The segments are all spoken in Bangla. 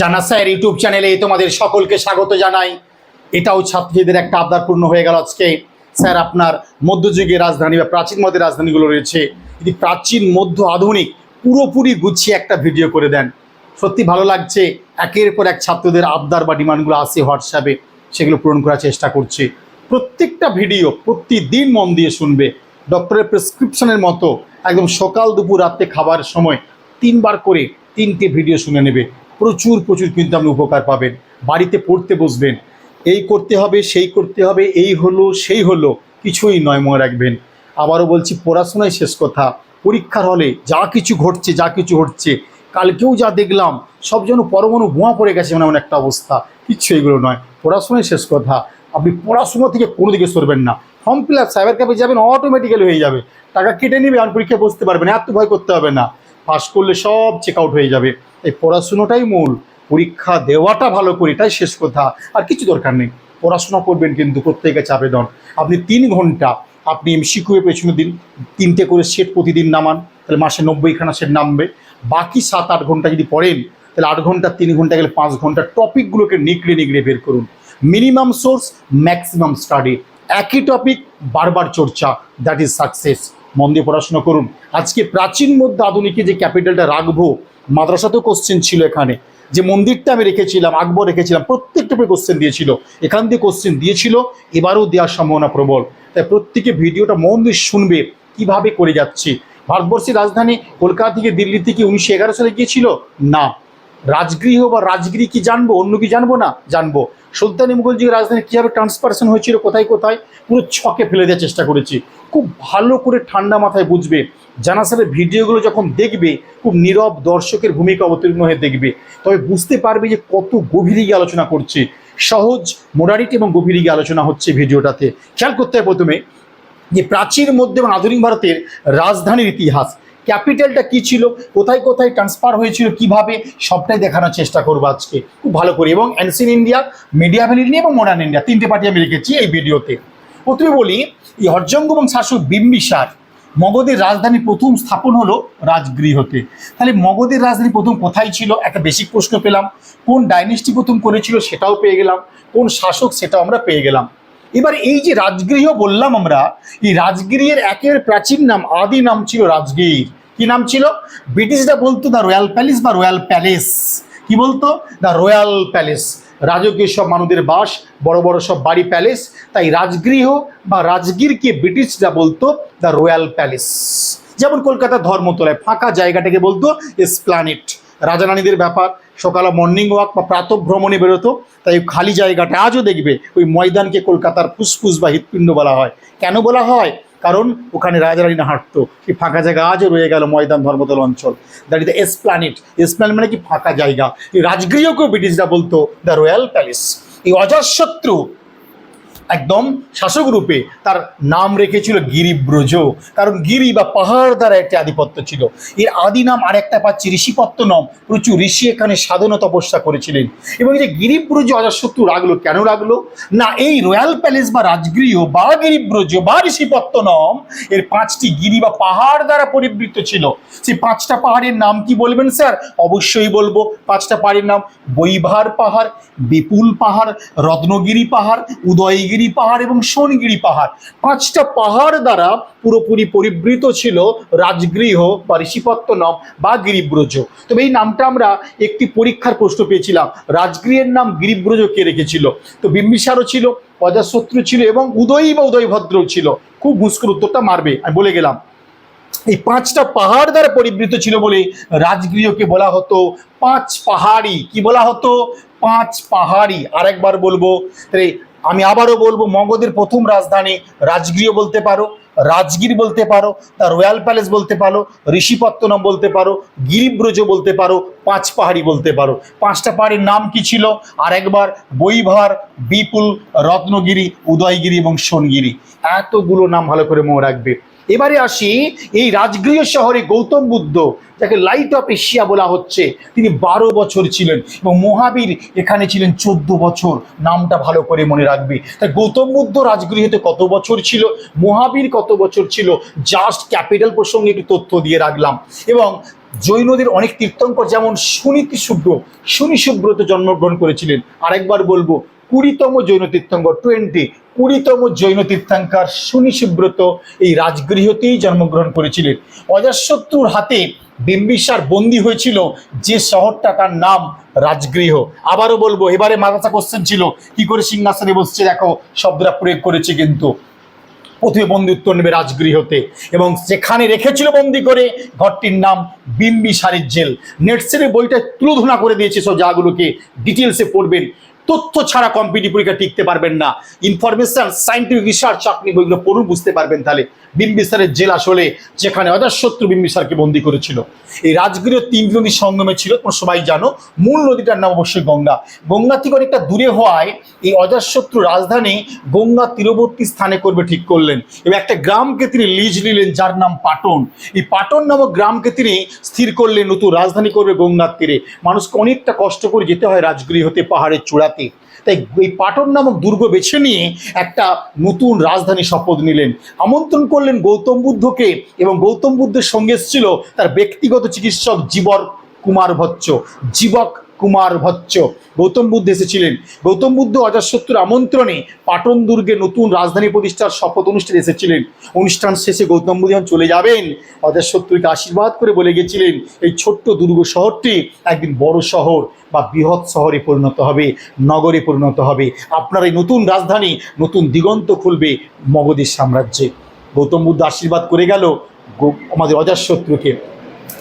জানা স্যার, ইউটিউব চ্যানেলে তোমাদের সকলকে স্বাগত জানাই। এটাও ছাত্রীদের একটা আবদার পূর্ণ হয়ে গেল আজকে। স্যার, আপনার মধ্যযুগের রাজধানী বা প্রাচীন মধ্যে রাজধানীগুলো রয়েছে। যদি প্রাচীন, মধ্য, আধুনিক পুরোপুরি গুছিয়ে একটা ভিডিও করে দেন, সত্যি ভালো লাগছে। একের পর এক ছাত্রদের আবদার বা ডিমান্ডগুলো আসে হোয়াটসঅ্যাপে, সেগুলো পূরণ করার চেষ্টা করছে। প্রত্যেকটা ভিডিও প্রতিদিন মন দিয়ে শুনবে। ডক্টরের প্রেসক্রিপশনের মতো একদম সকাল দুপুর রাত্রে খাবার সময় তিনবার করে তিনটে ভিডিও শুনে নেবে। প্রচুর প্রচুর কিন্তু আপনি উপকার পাবেন। বাড়িতে পড়তে বসবেন। এই করতে হবে, সেই করতে হবে, এই হলো, সেই হলো, কিছুই নয় মনে রাখবেন। আবারও বলছি পড়াশোনায় শেষ কথা। পরীক্ষার হলে যা কিছু ঘটছে, যা কিছু ঘটছে কালকেও যা দেখলাম, সব যেন পরমাণু বোমা পড়ে গেছে মানে এমন একটা অবস্থা। কিচ্ছু এগুলো নয়। পড়াশোনায় শেষ কথা। আপনি পড়াশোনা থেকে কোনো দিকে সরবেন না। Form fill up cyber cafe যাবেন অটোমেটিক্যালি হয়ে যাবে। টাকা কেটে নেবে আর পরীক্ষায় বসতে পারবেন এত ভয় করতে হবে না। পাস করলে সব চেক আউট হয়ে যাবে। এই পড়াশুনোটাই মূল। পরীক্ষা দেওয়াটা ভালো করে, এটাই শেষ কথা। আর কিছু দরকার নেই। পড়াশোনা করবেন কিন্তু প্রত্যেকে চাপে দন আপনি তিন ঘণ্টা আপনি এমসিকিউ পেছনে দিন, তিনটে করে সেট প্রতিদিন নামান, তাহলে মাসে নব্বইখানা সেট নামবে। বাকি সাত, আট ঘণ্টা যদি পড়েন, তাহলে আট ঘণ্টা, তিন ঘণ্টা গেলে পাঁচ ঘণ্টা টপিকগুলোকে নিকড়ে নিকড়ে বের করুন। মিনিমাম সোর্স ম্যাক্সিমাম স্টাডি একই টপিক বারবার চর্চা। দ্যাট ইজ সাকসেস মন দিয়ে পড়াশোনা করুন। আজকে প্রাচীন মধ্যে আধুনিকে যে ক্যাপিটালটা রাখব, মাদ্রাসাতেও কোশ্চেন ছিল এখানে। যে মন্দিরটা আমি রেখেছিলাম, আকবর রেখেছিলাম, প্রত্যেকটা কোশ্চেন দিয়েছিল। এখান দিয়ে কোশ্চেন দিয়েছিল, এবারও দেওয়ার সম্ভাবনা প্রবল। তাই প্রত্যেকে ভিডিওটা মন দিয়ে শুনবে, কীভাবে করে যাচ্ছি। ভারতবর্ষের রাজধানী কলকাতা থেকে দিল্লি থেকে উনিশশো এগারো সালে গিয়েছিল? না। রাজগৃহ বা রাজগিরি কি জানব, অন্য কি জানব না? জানব। সুলতানি মুঘলজির রাজধানী কীভাবে ট্রান্সপারেশন হয়েছিল, কোথায় কোথায়, পুরো ছকে ফেলে দেওয়ার চেষ্টা করেছি। খুব ভালো করে ঠান্ডা মাথায় বুঝবে জানা স্যারের ভিডিওগুলো যখন দেখবে, খুব নীরব দর্শকের ভূমিকা অবতীর্ণ হয়ে দেখবে। তবে বুঝতে পারবে যে কত গভীরে গিয়ে আলোচনা করছে। সহজ মোডারিটি এবং গভীরে গিয়ে আলোচনা হচ্ছে ভিডিওটাতে। খেয়াল করতে হয় প্রথমে যে প্রাচীন মধ্যে এবং আধুনিক ভারতের রাজধানীর ইতিহাস। ক্যাপিটালটা কি ছিল? কোথায় কোথায় ট্রান্সফার হয়েছিল? কীভাবে? সবটাই দেখানোর চেষ্টা করব আজকে। খুব ভালো করে। এবং ancient India media medieval India এবং মডার্ন ইন্ডিয়া তিনটে পার্টি আমি রেখেছি এই ভিডিওতে প্রথমে বলি, এই হরজঙ্গ এবং শাসক বিম্বিসার, মগধের রাজধানী প্রথম স্থাপন হলো রাজগৃহতে। তাহলে মগধের রাজধানী প্রথম কোথায় ছিল? একটা বেসিক প্রশ্ন পেলাম। কোন ডাইনেস্টি প্রথম করেছিল সেটাও পেয়ে গেলাম। কোন শাসক সেটাও আমরা পেয়ে গেলাম। এবার এই যে রাজগৃহ বললাম আমরা, এই রাজগৃহের একের প্রাচীন নাম, আদি নাম ছিল রাজগীর। কি নাম ছিল? ব্রিটিশরা বলতো দ্য রয়্যাল প্যালেস বা রয়্যাল প্যালেস কি বলতো? দ্য রয়্যাল প্যালেস রাজকীয় সব মানুষদের বাস, বড় বড় সব বাড়ি প্যালেস। তাই রাজগৃহ বা রাজগীরকে ব্রিটিশরা বলতো দ্য রয়্যাল প্যালেস যেমন কলকাতার ধর্মতলায় ফাঁকা জায়গাটাকে বলতো এসপ্লানেট রাজারানীদের ব্যাপার সকালে মর্নিং ওয়াক বা প্রাতঃ ভ্রমণে বেরোতো, তাই খালি জায়গাটা আজও দেখবে, ওই ময়দানকে কলকাতার ফুসফুস বা হৃৎপিণ্ড বলা হয়। কেন বলা হয়? কারণ ওখানে রাজারানীরা হাঁটতো এই ফাঁকা জায়গা আজও রয়ে গেল ময়দান ধর্মতল অঞ্চল। That is the Esplanade Esplanade মানে কি ফাঁকা জায়গা? এই রাজগৃহকেও ব্রিটিশরা বলতো দ্য রয়্যাল প্যালেস এই অজাতশত্রু একদম শাসক রূপে তার নাম রেখেছিল গিরিব্রজ। কারণ গিরি বা পাহাড় দ্বারা একটি আধিপত্য ছিল। এর আদি নাম আরেকটা পাচ্ছি, ঋষিপত্ত নাম। প্রচুর ঋষি এখানে সাধনা তপস্যা করেছিলেন। এবং যে গিরিব্রজ অজাশত্রু রাখল কেন রাখল না, এই রয়্যাল প্যালেস বা রাজগৃহ বা গিরিব্রজ বা ঋষিপত্ত নাম এর পাঁচটি গিরি বা পাহাড় দ্বারা পরিবৃত্ত ছিল। সেই পাঁচটা পাহাড়ের নাম কি বলবেন, স্যার? অবশ্যই বলব। পাঁচটা পাহাড়ের নাম বৈভার পাহাড়, বিপুল পাহাড়, রত্নগিরি পাহাড়, উদয়গিরি পাহাড় এবং সোনগিরি পাহাড়। পাঁচটা পাহাড় দ্বারা পুরোপুরি পরিবৃত ছিল রাজগৃহ বা ঋষিপত্ত নাম বা গিরিব্রজ। তবে এই নামটা আমরা একটি পরীক্ষার প্রশ্ন পেয়েছিলাম, রাজগৃহের নাম গিরিব্রজ কে রেখেছিল? তো বিম্বিসারও ছিল, অজাশত্রু ছিল এবং উদয়ী বা উদয়ভদ্রও ছিল। খুব মুস্কুর উত্তরটা মারবে, আমি বলে গেলাম। এই পাঁচটা পাহাড় দ্বারা পরিবৃত ছিল বলে রাজগৃহকে বলা হতো পাঁচ পাহাড়ি। কি বলা হতো? পাঁচ পাহাড়ি। আরেকবার বলব আমি আবারও বলব, মগধের প্রথম রাজধানী রাজগৃহ বলতে পারো, রাজগির বলতে পারো তার রয়্যাল প্যালেস বলতে পারো, ঋষিপত্তনম বলতে পারো, গিরিব্রজ বলতে পারো পাঁচ পাহাড়ি বলতে পারো। পাঁচটা পাহাড়ির নাম কি ছিল? আর একবার বৈভার, বিপুল, রত্নগিরি, উদয়গিরি এবং সোনগিরি। এতগুলো নাম ভালো করে মনে রাখবে। এবারে আসি এই রাজগৃহ শহরে গৌতম বুদ্ধ, যাকে লাইট অফ এশিয়া বলা হচ্ছে, তিনি বারো বছর ছিলেন এবং মহাবীর এখানে ছিলেন চোদ্দ বছর। নামটা ভালো করে মনে রাখবি। তাই গৌতম বুদ্ধ রাজগৃহতে কত বছর ছিল? মহাবীর কত বছর ছিল? জাস্ট ক্যাপিটাল প্রসঙ্গে একটু তথ্য দিয়ে রাখলাম। এবং জৈনদের অনেক তীর্থঙ্কর, যেমন সুনীতি শুভ্র সুনি জন্মগ্রহণ করেছিলেন। আরেকবার বলব, কুড়িতম জৈন তীর্থঙ্কর টোয়েন্টি কুড়িতম জৈন তীর্থাঙ্কার সুনি সুব্রত এই রাজগৃহতেই জন্মগ্রহণ করেছিলেন। অজাশত্রুর হাতে বিম্বিসার বন্দী হয়েছিল যে শহরটা তার নাম রাজগৃহ। আবারও বলব, এবারে মাথাটা কোশ্চেন ছিল, কি করে সিংহাসনে বসছে দেখো, শব্দটা প্রয়োগ করেছে কিন্তু। প্রথমে বন্দি উত্তর নেবে রাজগৃহতে এবং সেখানে রেখেছিল বন্দি করে, ঘরটির নাম বিম্বিসারের জেল। নেটসের বইটা তুলোধনা করে দিয়েছে সব জায়গাগুলোকে ডিটেলসে পড়বেন। তথ্য ছাড়া কম্পিটিভ পরীক্ষা টিকতে পারবেন না। ইনফরমেশন সাইন্টিফিক রিসার্চ আপনি বইগুলো পড়ুন, বুঝতে পারবেন তাহলে। বিম্বিসারের জেল আসলে, যেখানে অজাতশত্রু বিম্বিসারকে বন্দি করেছিল। এই রাজগৃহ তিন নদীর সঙ্গমে ছিল, তোমরা সবাই জানো। মূল নদীটার নাম অবশ্যই গঙ্গা। গঙ্গা থেকে অনেকটা দূরে হওয়ায় এই অজাতশত্রু রাজধানী গঙ্গা তীরবর্তী স্থানে করবে ঠিক করলেন। এবং একটা গ্রামকে তিনি লিজ নিলেন, যার নাম পাটন। এই পাটন নামক গ্রামকে তিনি স্থির করলেন, নতুন রাজধানী করবে গঙ্গার তীরে। মানুষকে অনেকটা কষ্ট করে যেতে হয় রাজগৃহ হতে পাহাড়ের চূড়াতে। তাই এই পাটন নামক দুর্গ বেছে নিয়ে একটা নতুন রাজধানী শপথ নিলেন। আমন্ত্রণ করলেন গৌতম বুদ্ধকে এবং গৌতম বুদ্ধের সঙ্গে এসেছিল তার ব্যক্তিগত চিকিৎসক জীবর কুমার ভচ্চ। জীবক কুমার ভচ্চ। গৌতম বুদ্ধ এসেছিলেন। গৌতম বুদ্ধ অজাতশত্রুর আমন্ত্রণে পাটন দুর্গে নতুন রাজধানী প্রতিষ্ঠার শপথ অনুষ্ঠানে এসেছিলেন। অনুষ্ঠান শেষে গৌতম বুদ্ধ যখন চলে যাবেন অজাতশত্রুকে আশীর্বাদ করে বলে গেছিলেন, এই ছোট্ট দুর্গ শহরটি একদিন বড় শহর বা বৃহৎ শহরে পরিণত হবে, নগরে পরিণত হবে। আপনার এই নতুন রাজধানী, নতুন দিগন্ত খুলবে মগধের সাম্রাজ্যে। গৌতম বুদ্ধ আশীর্বাদ করে গেল আমাদের অজাতশত্রুকে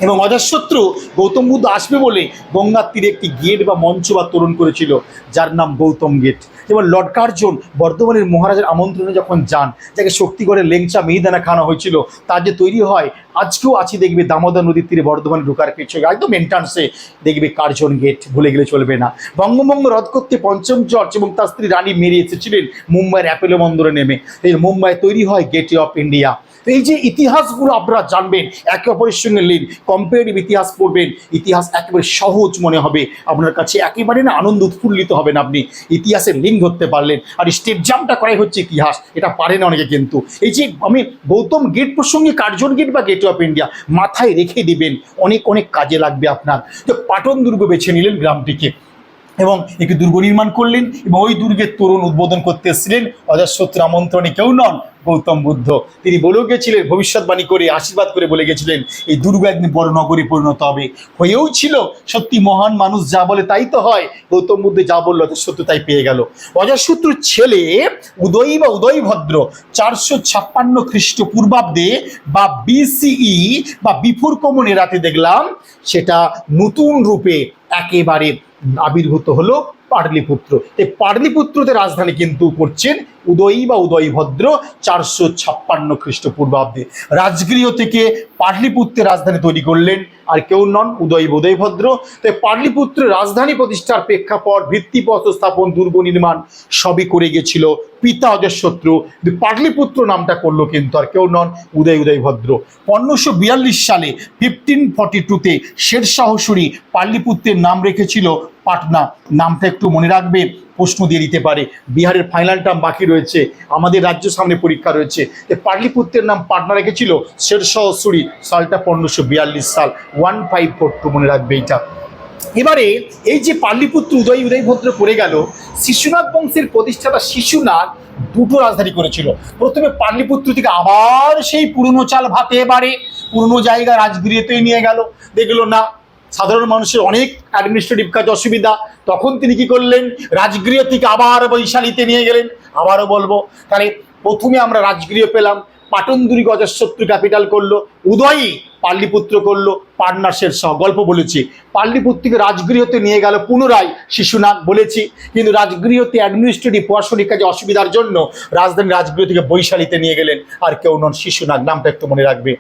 এবং অজাতশত্রু গৌতম বুদ্ধ আসবে বলে গঙ্গার তীরে একটি গেট বা মঞ্চ বা তোরণ করেছিল, যার নাম গৌতম গেট। যেমন লর্ড কার্জন বর্ধমানের মহারাজের আমন্ত্রণে যখন যান, যাকে শক্তিগড়ের লেংচা মিহিদানা খাওয়ানো হয়েছিল, তার যে তৈরি হয়, আজকেও আছে দেখবে দামোদর নদীর তীরে বর্ধমানে ঢোকার পেছনে, একদম এন্ট্রান্সে দেখবে কার্জন গেট, ভুলে গেলে চলবে না। বঙ্গভঙ্গ রদ করতে পঞ্চম জর্জ এবং তার স্ত্রী রানী মেরি এসেছিলেন মুম্বাইয়ের অ্যাপেলো বন্দরে নেমে। এই মুম্বাই তৈরি হয় গেটওয়ে অফ ইন্ডিয়া। তো এই যে ইতিহাসগুলো আপনারা জানবেন, একে অপরের সঙ্গে লিন কম্পারেটিভ ইতিহাস পড়বেন, ইতিহাস একেবারে সহজ মনে হবে, আপনার কাছে একেবারে না আনন্দ উৎফুল্লিত হবেন আপনি, ইতিহাসের লিঙ্ক ধরতে পারলেন, আর স্টেপ জাম্পটা করাই হচ্ছে ইতিহাস, এটা পারে না অনেকে কিন্তু। এই যে আমি গৌতম গেট প্রসঙ্গে কার্জন গেট বা গেট অফ ইন্ডিয়া মাথায় রেখে দিবেন, অনেক অনেক কাজে লাগবে আপনার। তো পাটন দুর্গ বেছে নিলেন গ্রামটিকে এবং একটি দুর্গ নির্মাণ করলেন এবং ওই দুর্গের তরুণ উদ্বোধন করতে এসেছিলেন। অজাতশত্রু আমন্ত্রণে কেউ নন গৌতম বুদ্ধ। তিনি বলেও গেছিলেন, ভবিষ্যৎবাণী করে, আশীর্বাদ করে বলে গেছিলেন, এই দুর্গ একদিন বড় নগরী পরিণত হবে। হয়েও ছিল, সত্যি মহান মানুষ যা বলে তাই তো হয়, গৌতম বুদ্ধ যা বলল অজাতশত্রু তাই পেয়ে গেল। অজাতশত্রুর ছেলে উদয়ী বা উদয়ভদ্র চারশো ছাপ্পান্ন খ্রিস্টপূর্বাব্দে বা বিসিই বা বিফোর কমন এরাতে দেখলাম, সেটা নতুন রূপে একেবারে আবির্ভূত হলো। পাটলিপুত্র। এই পাটলিপুত্রতে রাজধানী কিন্তু করছেন উদয়ী বা উদয়ভদ্র চারশো ছাপ্পান্ন খ্রিস্টপূর্বাব্দে। রাজগৃহ থেকে পাটলিপুত্রের রাজধানী তৈরি করলেন আর কেউ নন উদয় উদয়ভদ্র। তাই পাটলিপুত্রের রাজধানী প্রতিষ্ঠার প্রেক্ষাপট, ভিত্তিপথ স্থাপন, দুর্গ নির্মাণ সবই করে গেছিল পিতা অজশত্রু কিন্তু পাটলিপুত্র নামটা করল কিন্তু আর কেউ নন উদয় উদয়ভদ্র পনেরোশো বিয়াল্লিশ সালে ফিফটিন ফর্টি টুতে শেরশাহ সুরি পাটলিপুত্রের নাম রেখেছিল পাটনা। নামটা একটু মনে রাখবে, প্রশ্ন দিয়ে দিতে পারে। বিহারের ফাইনাল টার্ম বাকি রয়েছে, আমাদের রাজ্য সামনে পরীক্ষা রয়েছে। পাটলিপুত্রের নাম পাটনা রেখেছিল শেরশাহ সুরি, সালটা পনেরোশো বিয়াল্লিশ সাল। ওয়ান ফাইভ ফোর টু মনে রাখবে এইটা। এবারে এই যে পাল্লিপুত্র উদয় উদয়ভদ্র পড়ে গেল, শিশুনাথ বংশের প্রতিষ্ঠাতা শিশুনাথ দুটো রাজধানী করেছিল। প্রথমে পাটলিপুত্র থেকে আবার সেই পুরনো চাল ভাতে এবারে, পুরনো জায়গা রাজগৃহতেই নিয়ে গেল। দেখল না, সাধারণ মানুষের অনেক অ্যাডমিনিস্ট্রেটিভ কাজ অসুবিধা। তখন তিনি কি করলেন, রাজগৃহ থেকে আবার বৈশালীতে নিয়ে গেলেন। আবারও বলব, তাহলে প্রথমে আমরা রাজগৃহ পেলাম পাটন দুর্গ অজশত্রু ক্যাপিটাল করল উদয়ী পাল্লিপুত্র করল পাটনা সহ। গল্প বলেছি। পাল্লিপুত্রকে রাজগৃহতে নিয়ে গেল পুনরায় শিশুনাথ বলেছি। কিন্তু রাজগৃহতে অ্যাডমিনিস্ট্রেটিভ প্রশাসনিক কাজে অসুবিধার জন্য রাজধানী রাজগৃহ থেকে বৈশালীতে নিয়ে গেলেন। আর কেউ নন শিশুনাথ নামটা একটু মনে রাখবে।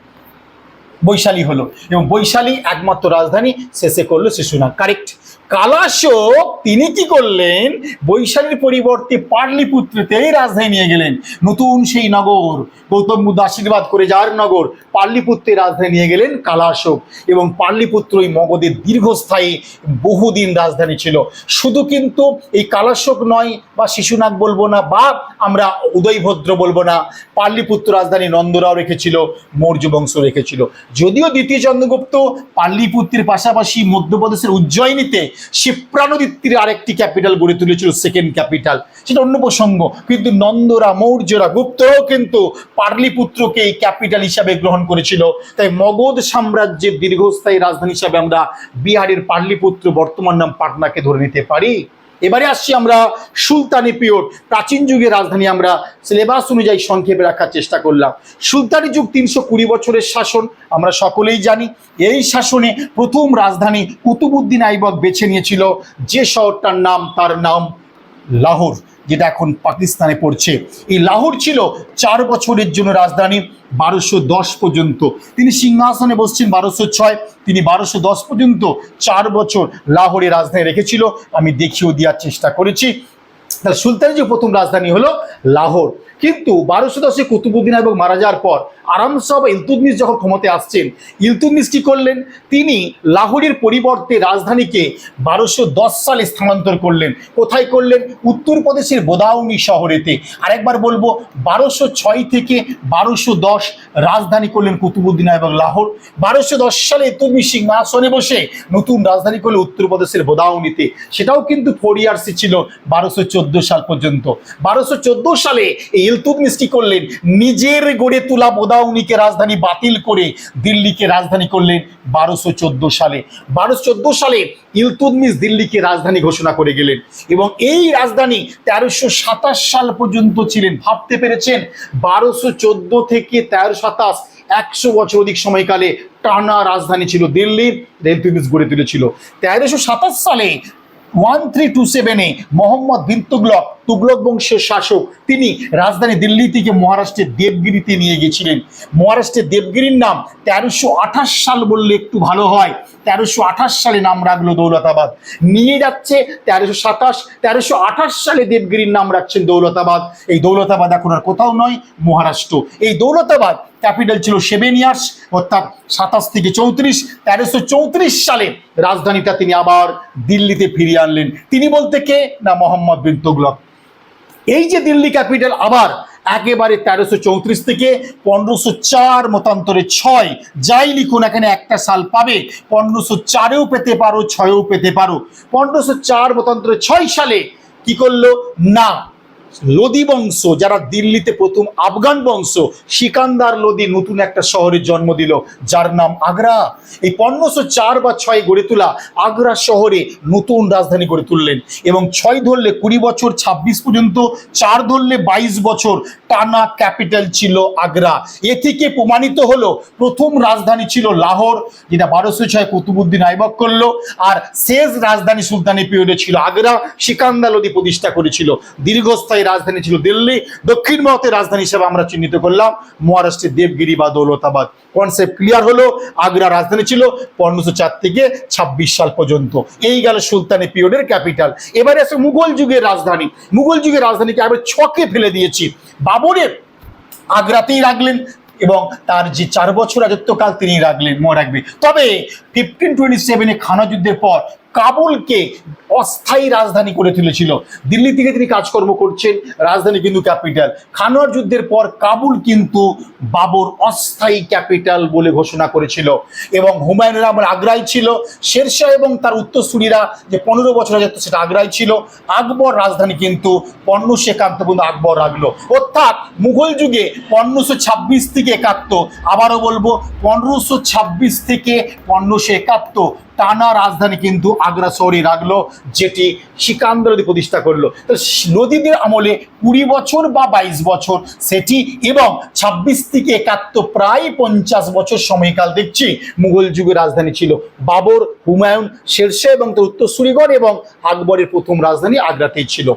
বৈশালী হলো। এবং বৈশালী একমাত্র রাজধানী শেষে করল শিশুনাথ কারেক্ট কালাশোক, তিনি কি করলেন? বৈশালীর পরিবর্তে পাটলিপুত্রতেই রাজধানী নিয়ে গেলেন। নতুন সেই নগর, গৌতম বুদ্ধ আশীর্বাদ করে যার নগর? পাটলিপুত্রের রাজধানী নিয়ে গেলেন কালাশোক এবং পাটলিপুত্র এই মগধের দীর্ঘস্থায়ী বহুদিন রাজধানী ছিল। শুধু কিন্তু এই কালাশোক নয় বা শিশুনাগ বলব না বা আমরা উদয়ভদ্র বলব না পাটলিপুত্র রাজধানী নন্দরাও রেখেছিল মৌর্য বংশ রেখেছিল। যদিও দ্বিতীয় চন্দ্রগুপ্ত পাটলিপুত্রের পাশাপাশি মধ্যপ্রদেশের উজ্জয়িনীতে শিপ্রানদিত্যের আরেকটি ক্যাপিটাল গড়ে তুলেছিল সেকেন্ড ক্যাপিটাল। সেটা অন্য প্রসঙ্গ, কিন্তু নন্দরা, মৌর্যরা গুপ্তরাও কিন্তু পার্লিপুত্রকে এই ক্যাপিটাল হিসাবে গ্রহণ করেছিল। তাই মগধ সাম্রাজ্যের দীর্ঘস্থায়ী রাজধানী হিসাবে আমরা বিহারের পার্লিপুত্র বর্তমান নাম পাটনাকে ধরে নিতে পারি। এবারে আসছি আমরা সুলতানি পিওর প্রাচীন যুগের রাজধানী আমরা সিলেবাস অনুযায়ী সংক্ষেপে রাখার চেষ্টা করলাম। সুলতানি যুগ তিনশো কুড়ি বছরের শাসন, আমরা সকলেই জানি। এই শাসনে প্রথম রাজধানী কুতুবুদ্দিন আইবক বেছে নিয়েছিল যে শহরটার নাম, তার নাম লাহোর। যেটা এখন পাকিস্তানে পড়ছে। এই লাহোর ছিল চার বছরের জন্য রাজধানী, বারোশো দশ পর্যন্ত। তিনি সিংহাসনে বসছেন বারোশো ছয়, তিনি বারোশো দশ পর্যন্ত চার বছর লাহোরে রাজধানী রেখেছিল। আমি দেখিয়েও দেওয়ার চেষ্টা করেছি। তার সুলতানের যে প্রথম রাজধানী হলো লাহোর। কিন্তু বারোশো দশে কুতুবুদ্দিন এবং মারা যাওয়ার পর আরাম সাহ ইলতুদমিস যখন ক্ষমতায় আসছেন ইলতুদমিস কি করলেন? তিনি লাহোরের পরিবর্তে রাজধানীকে বারোশো দশ সালে স্থানান্তর করলেন। কোথায় করলেন? উত্তরপ্রদেশের বোদাউনি শহরেতে। আরেকবার বলব, বারোশো ছয় থেকে বারোশো দশ রাজধানী করলেন কুতুবুদ্দিন এবং লাহোর। বারোশো দশ সালে ইলতুদমিস সিংহাসনে বসে নতুন রাজধানী করলেন উত্তরপ্রদেশের বোদাউনিতে। সেটাও কিন্তু ফোর ইয়ার্সই ছিল বারোশো সাল পর্যন্ত। বারোশো সালে এই কি করলেন, নিজের গড়ে তোলা বোদাউনিকে রাজধানী বাতিল করে দিল্লিকে রাজধানী করলেন বারোশো চোদ্দ সালে। বারোশো চোদ্দ সালে ইলতুদমিস দিল্লিকে রাজধানী ঘোষণা করে গেলেন এবং এই রাজধানী তেরোশো সাল পর্যন্ত ছিলেন। ভাবতে পেরেছেন? বারোশো চোদ্দ থেকে তেরো সাতাশ, একশো বছর অধিক সময়কালে টানা রাজধানী ছিল দিল্লির ইলতুদমিস গড়ে তুলেছিল। তেরোশো সাতাশ সালে ওয়ান থ্রি টু সেভেনে মোহাম্মদ বিন তুগলক তুগলক বংশের শাসক, তিনি রাজধানী দিল্লি থেকে মহারাষ্ট্রের দেবগিরিতে নিয়ে গেছিলেন। মহারাষ্ট্রের দেবগিরির নাম তেরোশো আঠাশ সাল বললে একটু ভালো হয়। তেরোশো আঠাশ সালে নাম রাখল দৌলতাবাদ। নিয়ে যাচ্ছে তেরোশো সাতাশ, তেরোশো সালে দেবগিরির নাম রাখছেন দৌলতাবাদ। এই দৌলতাবাদ এখন আর কোথাও নয়, মহারাষ্ট্র। এই দৌলতাবাদ ক্যাপিটাল ছিল সেভেন ইয়ার্স অর্থাৎ সাতাশ থেকে চৌত্রিশ, তেরোশো চৌত্রিশ সালে রাজধানীটা তিনি আবার দিল্লিতে ফিরিয়ে আনলেন। তিনি বলতে কে? না, মোহাম্মদ বিন তুগলক। এই যে দিল্লি ক্যাপিটাল আবার একেবারে তেরোশো চৌত্রিশ থেকে পনেরোশো চার মতান্তরে ছয়। যাই লিখুন এখানে একটা সাল পাবে, পনেরোশো চারেও পেতে পারো, ছয়ও পেতে পারো। পনেরোশো চার মতান্তরে ছয় সালে কি করল? না। লোদি বংশ, যারা দিল্লিতে প্রথম আফগান বংশ, সিকান্দার লোদি নতুন একটা শহরের জন্ম দিল, যার নাম আগ্রা। এই পনেরোশো চার বা ছয় গড়ে তোলা আগ্রা শহরে নতুন রাজধানী গড়ে তুললেন এবং ছয় ধরলে কুড়ি বছর, ছাব্বিশ পর্যন্ত, চার ধরলে বাইশ বছর টানা ক্যাপিটাল ছিল আগ্রা। এ থেকে প্রমাণিত হলো, প্রথম রাজধানী ছিল লাহোর, যেটা বারোশো ছয় কুতুবুদ্দিন আইবক করল, আর শেষ রাজধানী সুলতানি পিরিয়ডে ছিল আগ্রা সিকান্দা লোদি প্রতিষ্ঠা করেছিল। দীর্ঘস্থায়ী রাজধানী ছিল দিল্লি, দক্ষিণ ভারতের রাজধানী হিসেবে আমরা চিহ্নিত করলাম। মহারাষ্ট্রের দেবগিরি বা দৌলতাবাদ। কনসেপ্ট ক্লিয়ার হলো আগ্রা রাজধানী ছিল পনেরোশো চার থেকে ছাব্বিশ সাল পর্যন্ত। এই গেল সুলতানি পিরিয়ডের ক্যাপিটাল। এবারে আছে মুঘল যুগের রাজধানী। মুঘল যুগের রাজধানীকে আমি ছকে ফেলে দিয়েছি। বাবরের আগ্রাতেই রাখলেন এবং তার যে চার বছর রাজত্বকাল তিনি রাখলেন, মনে রাখবে। তবে ফিফটিন টোয়েন্টি সেভেনে খানা যুদ্ধের পর কাবুলকে অস্থায়ী রাজধানী করে তুলেছিল। দিল্লি থেকে তিনি কাজকর্ম করছেন, রাজধানী কিন্তু ক্যাপিটাল। খানোয়ার যুদ্ধের পর কাবুল কিন্তু বাবর অস্থায়ী ক্যাপিটাল বলে ঘোষণা করেছিল এবং হুমায়ুনের আমার আগ্রায় ছিল। শেরশাহ এবং তার উত্তরসূরিরা যে পনেরো বছর রাজত্ব সেটা আগ্রায় ছিল। আকবর রাজধানী কিন্তু পনেরোশো একাত্তর পর্যন্ত আকবর রাখল। অর্থাৎ মুঘল যুগে পনেরোশো ছাব্বিশ থেকে একাত্তর, আবারও বলব, পনেরোশো ছাব্বিশ থেকে পনেরোশো একাত্তর টানা রাজধানী কিন্তু আগ্রা শহরে রাখল, যেটি সিকান্দর নদী প্রতিষ্ঠা করল। তো নদীদের আমলে কুড়ি বছর বা বাইশ বছর সেটি এবং ছাব্বিশ থেকে একাত্তর প্রায় পঞ্চাশ বছর সময়কাল দেখছি মুঘল যুগের রাজধানী ছিল। বাবর, হুমায়ুন, শেরশাহ এবং তার উত্তরসূরিগড় এবং আকবরের প্রথম রাজধানী আগ্রাতেই ছিল।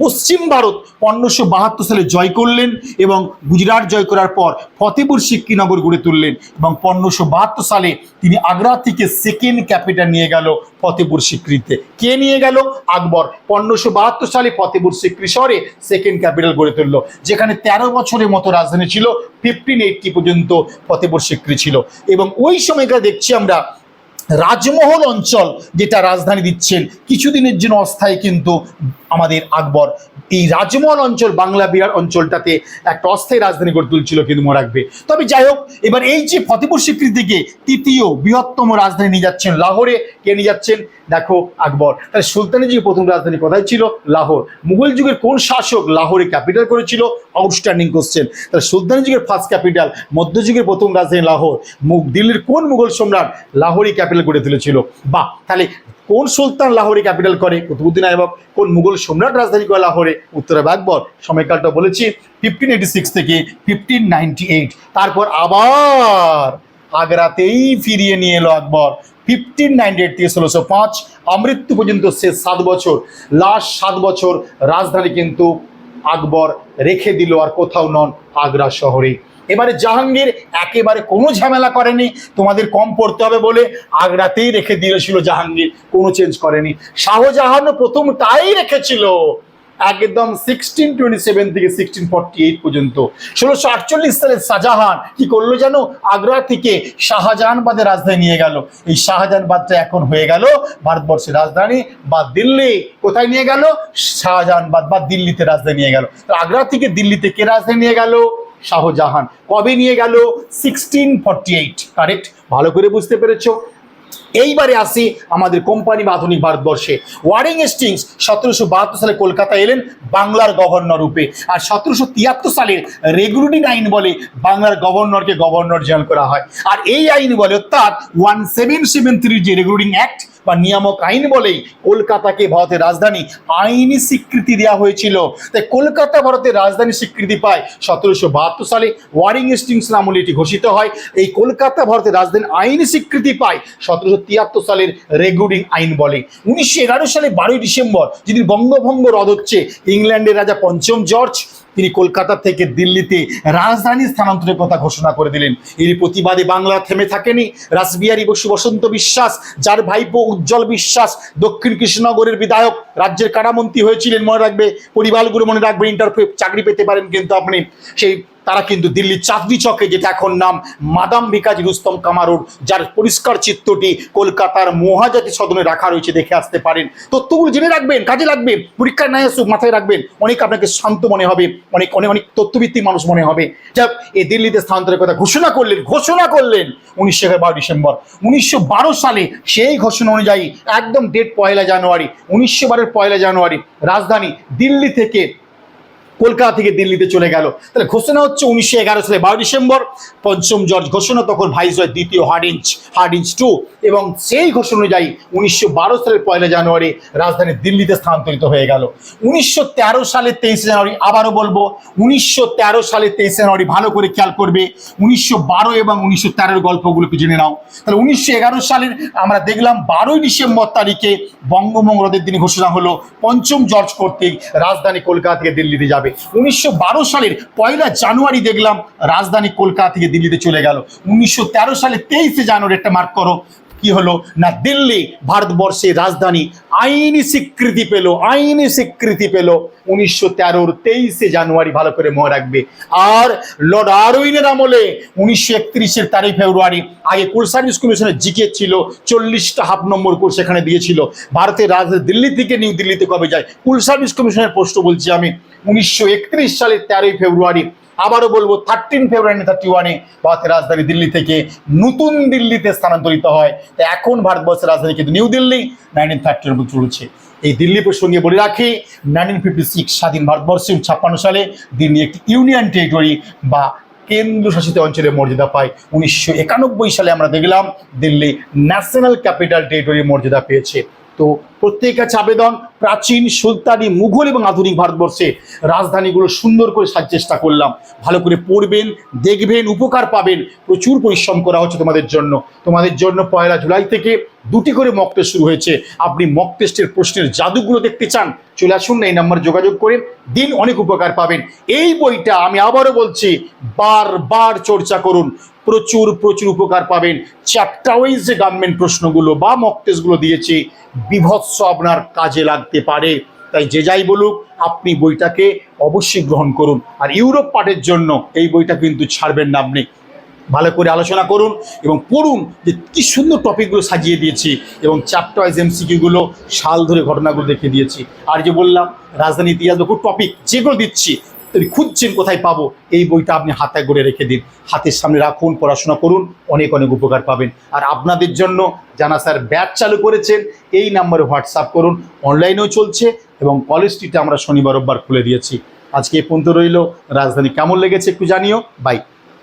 পশ্চিম ভারত পনেরোশো বাহাত্তর সালে জয় করলেন এবং গুজরাট জয় করার পর ফতেপুর সিক্কিনগর গড়ে তুললেন এবং পনেরোশো বাহাত্তর সালে তিনি আগ্রা থেকে সেকেন্ড ক্যাপিটাল নিয়ে গেল ফতেপুর সিক্রিতে কে নিয়ে গেল? আকবর। পনেরোশো বাহাত্তর সালে ফতেপুর সিক্রি শহরে সেকেন্ড ক্যাপিটাল গড়ে তুললো, যেখানে তেরো বছরের মতো রাজধানী ছিল ফিফটিন এইটটি পর্যন্ত ফতেপুর সিক্রি ছিল। এবং ওই সময়কার দেখছি আমরা, রাজমহল অঞ্চল যেটা রাজধানী দিচ্ছেন, কিছুদিনের জন্য অস্থায়ী কিন্তু আমাদের আকবর। এই রাজমহল অঞ্চল, বাংলা বিহার অঞ্চলটাতে একটা অস্থায়ী রাজধানী গড়ে তুলছিল কিন্তু মনে রাখবে। তবে যাই হোক, এবার এই যে ফতেপুর স্বীকৃতি থেকে তৃতীয় বৃহত্তম রাজধানী নিয়ে যাচ্ছেন লাহোরে। কে নিয়ে যাচ্ছেন? দেখো আকবর। তাহলে সুলতানি যুগে প্রথম রাজধানী কোথায় ছিল? লাহোর। মুঘল যুগের কোন শাসক লাহোরে ক্যাপিটাল করেছিল? Outstanding question. তাহলে সুলতানি যুগের ফার্স্ট ক্যাপিটাল মধ্যযুগের প্রথম রাজধানী লাহোর। দিল্লির কোন মুঘল সম্রাট লাহোরি ক্যাপিটাল গড়ে তুলেছিল? বা তাহলে কোন সুলতান লাহোরে ক্যাপিটাল করে? কুতুবুদ্দিন আইবক কোন মুঘল সম্রাট রাজধানী করে লাহোরে? উত্তরে আকবর সময়কালটা বলেছি ফিফটিন এইটি সিক্স থেকে ফিফটিন নাইনটি এইট তারপর আবার আগ্রাতেই ফিরিয়ে নিয়ে এলো আকবর। ফিফটিন নাইনটি এইট থেকে ষোলোশো পাঁচ। আমৃত্যু পর্যন্ত শেষ সাত বছর। লাস্ট সাত বছর রাজধানী কিন্তু আকবর রেখে দিল আর কোথাও নন আগ্রা শহরে। এবারে জাহাঙ্গীর একেবারে কোনো ঝামেলা করেনি, তোমাদের কম পড়তে হবে বলে আগ্রাতেই রেখে দিয়েছিল জাহাঙ্গীর, কোনো চেঞ্জ করেনি। শাহজাহানও প্রথম তাই রেখেছিল, একদম সিক্সটিন টোয়েন্টি সেভেন থেকে সিক্সটিন ফর্টি এইট পর্যন্ত। ষোলোশো আটচল্লিশ সালে শাহজাহান, কি করল জানো? আগ্রা থেকে শাহজাহানবাদে রাজধানী নিয়ে গেল। এই শাহজাহানবাদটা এখন হয়ে গেল ভারতবর্ষের রাজধানী বা দিল্লি। কোথায় নিয়ে গেল? শাহজাহানবাদ বা দিল্লিতে রাজধানী নিয়ে গেল। আগ্রা থেকে দিল্লিতে কে রাজধানী নিয়ে গেল? শাহজাহান। কবে নিয়ে গেল? সিক্সটিন ফর্টি এইট কারেক্ট ভালো করে বুঝতে পেরেছ? এইবারে আসি আমাদের কোম্পানি বা আধুনিক ভারতবর্ষে। ওয়ারিং হেস্টিংস সতেরোশো বাহাত্তর সালে কলকাতা এলেন বাংলার গভর্নর রূপে। আর সতেরোশো তিয়াত্তর সালের রেগুলেটিং আইন বলে বাংলার গভর্নরকে গভর্নর জেনারেল করা হয়। আর এই আইন বলে অর্থাৎ ওয়ান সেভেন সেভেন থ্রি যে রেগুলেটিং অ্যাক্ট বা নিয়ামক আইন বলেই কলকাতাকে ভারতের রাজধানী আইনি স্বীকৃতি দেওয়া হয়েছিল। তাই কলকাতা ভারতের রাজধানী স্বীকৃতি পায় সতেরোশো বাহাত্তর সালে ওয়ারিং হেস্টিংস আমলে এটি ঘোষিত হয়। এই কলকাতা ভারতের রাজধানী আইনি স্বীকৃতি পায় সতেরোশো তিয়াত্তর সালের রেগুলিং আইন বলে। উনিশশো এগারো সালে বারোই ডিসেম্বর, যিনি বঙ্গভঙ্গ রদ হচ্ছে, ইংল্যান্ডের রাজা পঞ্চম জর্জ, তিনি কলকাতা থেকে দিল্লিতে রাজধানী স্থানান্তরের কথা ঘোষণা করে দিলেন। এর প্রতিবাদে বাংলা থেমে থাকেনি রাসবিহারী বসু বসন্ত বিশ্বাস, যার ভাইপো উজ্জ্বল বিশ্বাস, দক্ষিণ কৃষ্ণনগরের বিধায়ক, রাজ্যের কারামন্ত্রী হয়েছিলেন মনে রাখবে, পরিবারগুলো মনে রাখবে ইন্টারভিউ চাকরি পেতে পারেন কিন্তু আপনি। সেই তারা কিন্তু দিল্লির চাঁদনি চকে, যেটা এখন নাম মাদাম বিকাজ রুস্তম কামারুর, যার পরিষ্কার চিত্রটি কলকাতার মহাজাতি সদনে রাখা রয়েছে, দেখে আসতে পারেন। তথ্যগুলো জেনে রাখবেন, কাজে লাগবে পরীক্ষায় নাই আসুক মাথায় রাখবেন, অনেক আপনাকে শান্ত মনে হবে, অনেক অনেক অনেক তথ্যভিত্তিক মানুষ মনে হবে। যাক, এ দিল্লিতে স্থানান্তরের কথা ঘোষণা করলেন ঘোষণা করলেন উনিশশো বারো ডিসেম্বর। উনিশশো বারো সালে সেই ঘোষণা অনুযায়ী একদম ডেট পয়লা জানুয়ারি, উনিশশো বারের পয়লা জানুয়ারি, রাজধানী দিল্লি থেকে কলকাতা থেকে দিল্লিতে চলে গেল। তাহলে ঘোষণা হচ্ছে উনিশশো এগারো সালে বারো ডিসেম্বর। পঞ্চম জর্জ ঘোষণা তখন ভাইস হয় দ্বিতীয় হার্ডিঞ্চ হার্ডিঞ্চ টু এবং সেই ঘোষণা অনুযায়ী উনিশশো বারো সালের পয়লা জানুয়ারি রাজধানী দিল্লিতে স্থানান্তরিত হয়ে গেল। উনিশশো তেরো সালের তেইশে জানুয়ারি আবারও বলব, উনিশশো তেরো সালের তেইশে জানুয়ারি ভালো করে খেয়াল করবে। উনিশশো বারো এবং উনিশশো তেরোর গল্পগুলোকে জেনে নাও। তাহলে উনিশশো এগারো সালের আমরা দেখলাম বারোই ডিসেম্বর তারিখে বঙ্গভঙ্গ রদের দিনে ঘোষণা হলো পঞ্চম জর্জ কর্তৃক রাজধানী কলকাতা থেকে দিল্লিতে যাবে। উনিশশো বারো সালের পয়লা জানুয়ারি দেখলাম, রাজধানী কলকাতা থেকে দিল্লিতে চলে গেল। উনিশশো তেরো সালে তেইশে জানুয়ারি একটা মার্ক করো। কি হলো? না, দিল্লি ভারতবর্ষের রাজধানী আইনি স্বীকৃতি পেল, আইনি স্বীকৃতি পেল। উনিশশো তেরোর তেইশে জানুয়ারি ভালো করে মনে রাখবে। আর লর্ড আরউইনের আমলে উনিশশো একত্রিশের তারিখ ফেব্রুয়ারি আগে কোর সার্ভিস কমিশনের জিকে ছিল, চল্লিশটা হাফ নম্বর কোর্স সেখানে দিয়েছিল। ভারতের রাজধানী দিল্লি থেকে নিউ দিল্লিতে কবে যায়? কুল সার্ভিস কমিশনের প্রশ্ন বলছি আমি। উনিশশো একত্রিশ সালের তেরোই ফেব্রুয়ারি আবারও বলব থার্টিন ফেব্রুয়ারি থার্টি ওয়ানে ভারতের রাজধানী দিল্লি থেকে নতুন দিল্লিতে স্থানান্তরিত হয়। তো এখন ভারতবর্ষের রাজধানী কিন্তু নিউ দিল্লি নাইনটিন থার্টির উপর চলছে। এই দিল্লি প্রসঙ্গে বলে রাখি নাইনটিন ফিফটি সিক্স স্বাধীন ভারতবর্ষে ছাপ্পান্ন সালে দিল্লি একটি ইউনিয়ন টেরিটরি বা কেন্দ্রশাসিত অঞ্চলের মর্যাদা পায়। উনিশশো একানব্বই সালে আমরা দেখলাম দিল্লি ন্যাশনাল ক্যাপিটাল টেরিটরির মর্যাদা পেয়েছে। তো প্রত্যেক কাছে আবেদন, প্রাচীন, সুলতানি, মুঘল এবং আধুনিক ভারতবর্ষে রাজধানীগুলো সুন্দর করে সাজ চেষ্টা করলাম। ভালো করে পড়বেন, দেখবেন, উপকার পাবেন। প্রচুর পরিশ্রম করা হচ্ছে তোমাদের জন্য। তোমাদের জন্য পয়লা জুলাই থেকে দুটি করে মক টেস্ট শুরু হয়েছে। আপনি মক টেস্টের প্রশ্নের জাদুগুলো দেখতে চান, চলে আসুন না এই নাম্বার যোগাযোগ করে দিন অনেক উপকার পাবেন। এই বইটা আমি আবারও বলছি, বারবার চর্চা করুন। প্রচুর প্রচুর উপকার পাবেন। চ্যাপ্টার ওয়াইজ যে গভর্নমেন্ট প্রশ্নগুলো বা মক দিয়েছি, বিভৎস আপনার কাজে লাগতে পারে। তাই যে যাই বলুক, আপনি বইটাকে অবশ্যই গ্রহণ করুন। আর ইউরোপ পাঠের জন্য এই বইটা কিন্তু ছাড়বেন না আপনি। ভালো করে আলোচনা করুন এবং পড়ুন যে কি সুন্দর টপিকগুলো সাজিয়ে দিয়েছি এবং চ্যাপ্টার ওয়াইজ এমসিকিউগুলো সাল ধরে ঘটনাগুলো দেখে দিয়েছি। আর যে বললাম, রাজধানী ইতিহাস বহু টপিক যেগুলো দিচ্ছি তুমি খুঁজছেন কোথায় পাবো? এই বইটা আপনি হাতে গড়ে রেখে দিন। হাতের সামনে রাখুন, পড়াশোনা করুন, অনেক অনেক উপকার পাবেন। আর আপনাদের জন্য জানা স্যার ব্যাট চালু করেছেন, এই নাম্বারে হোয়াটসঅ্যাপ করুন। অনলাইনেও চলছে এবং কলেজ স্ট্রিটে আমরা শনিবার রোববার খুলে দিয়েছি। আজকে এ পর্যন্ত রইল। রাজধানী কেমন লেগেছে একটু জানিও। বাই।